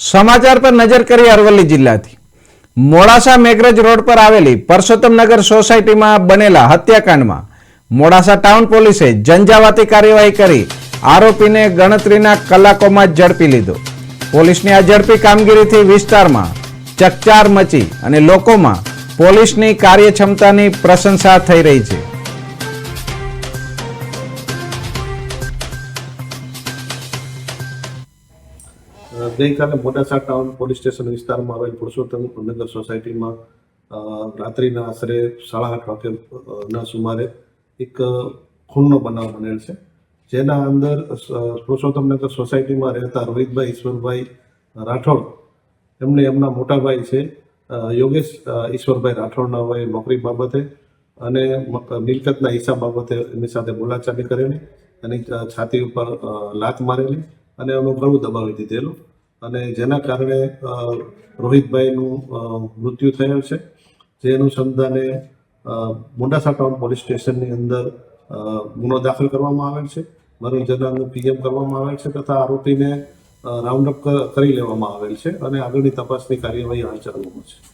સમાચાર પર નજર કરી અરવલ્લી જિલ્લાથી. મોડાસા મેઘરજ રોડ પર આવેલી પરસોત્તમનગર સોસાયટીમાં બનેલા હત્યાકાંડમાં મોડાસા ટાઉન પોલીસે જંજાવાતી કાર્યવાહી કરી આરોપીને ગણતરીના કલાકોમાં જ ઝડપી લીધો. પોલીસની આ ઝડપી કામગીરીથી વિસ્તારમાં ચકચાર મચી અને લોકોમાં પોલીસની કાર્યક્ષમતાની પ્રશંસા થઈ રહી છે. ગઈકાલે મોડાસા ટાઉન પોલીસ સ્ટેશન વિસ્તારમાં આવેલ પુરુષોત્તમ નગર સોસાયટીમાં રાત્રિના આશરે સાડા આઠ વાગે ના સુમારે એક ખૂનનો બનાવ બનેલ છે. જેના અંદર પુરુષોત્તમનગર સોસાયટીમાં રહેતા રોહિતભાઈ, ઈશ્વરભાઈ રાઠોડ એમને એમના મોટાભાઈ છે યોગેશ ઈશ્વરભાઈ રાઠોડના હોય નોકરી બાબતે અને મિલકતના હિસાબ બાબતે એમની સાથે બોલાચાલી કરેલી અને છાતી ઉપર લાત મારેલી. અને અમે ગળું દબાવી દીધેલું અને જેના કારણે રોહિતભાઈનું મૃત્યુ થયેલ છે. જે અનુસંધાને મોડાસા ટાઉન પોલીસ સ્ટેશનની અંદર ગુનો દાખલ કરવામાં આવેલ છે. મરણ જનારનું પીએમ કરવામાં આવેલ છે તથા આરોપીને રાઉન્ડ અપ કરી લેવામાં આવેલ છે અને આગળની તપાસની કાર્યવાહી હાલ ચાલવામાં છે.